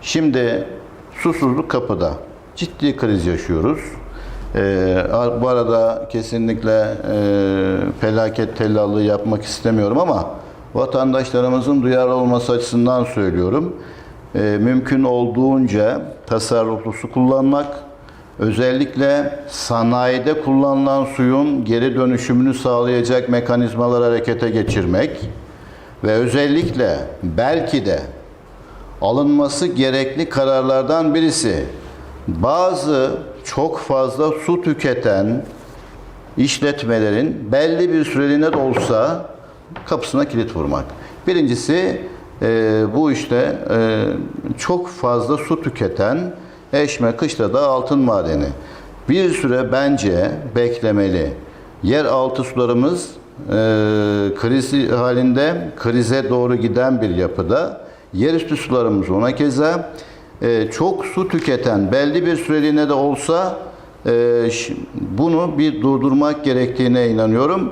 Şimdi susuzluk kapıda. Ciddi kriz yaşıyoruz. Ee, bu arada kesinlikle e, felaket tellallığı yapmak istemiyorum ama vatandaşlarımızın duyarlı olması açısından söylüyorum. Ee, mümkün olduğunca tasarruflu su kullanmak, özellikle sanayide kullanılan suyun geri dönüşümünü sağlayacak mekanizmalar harekete geçirmek ve özellikle belki de alınması gerekli kararlardan birisi bazı çok fazla su tüketen işletmelerin belli bir süreliğine de olsa kapısına kilit vurmak. Birincisi e, bu işte e, çok fazla su tüketen Eşme Kışla'da altın madeni. Bir süre bence beklemeli. Yeraltı sularımız e, kriz halinde krize doğru giden bir yapıda. Yerüstü sularımız ona keza e, çok su tüketen belli bir süreliğine de olsa e, bunu bir durdurmak gerektiğine inanıyorum.